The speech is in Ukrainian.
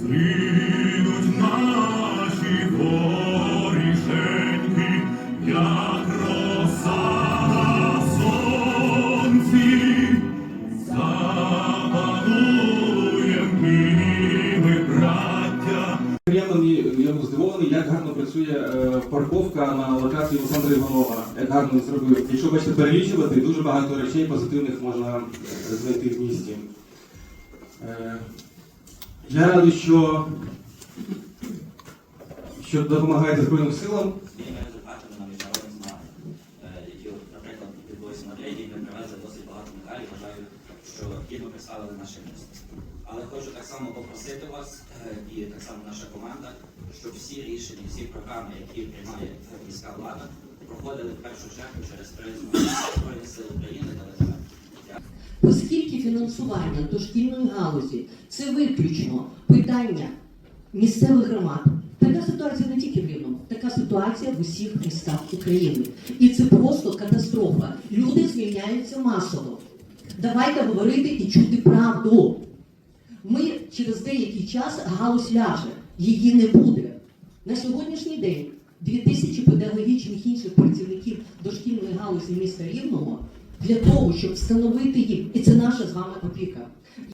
Згинуть наші горішеньки, як роса на. Приємно був здивований, як гарно працює е, парковка на локації Олександра Іванова. Як гарно зробив. Якщо бачите перелічувати, дуже багато речей позитивних можна знайти в місті. Е, я радий, що, що допомагаєте Збройним силам. своїми результатами на міжнародних змаганнях, які, от, наприклад, відбулися в Мадриді, ми привезли досить багато медалей. Вважаю, що гідно представили наше місто. Але хочу так само попросити вас е, і так само наша команда, щоб всі рішення, всі програми, які приймає е, міська влада, проходили в першу чергу через призму Збройних сил України та ЛТВ. Фінансування дошкільної галузі це виключно питання місцевих громад. Така ситуація не тільки в Рівному, така ситуація в усіх містах України. І це просто катастрофа. Люди звільняються масово. Давайте говорити і чути правду. Ми через деякий час галузь ляже, її не буде. На сьогоднішній день 2000 педагогічних інших працівників дошкільної галузі міста Рівного для того, щоб встановити їм, і це наша з вами опіка.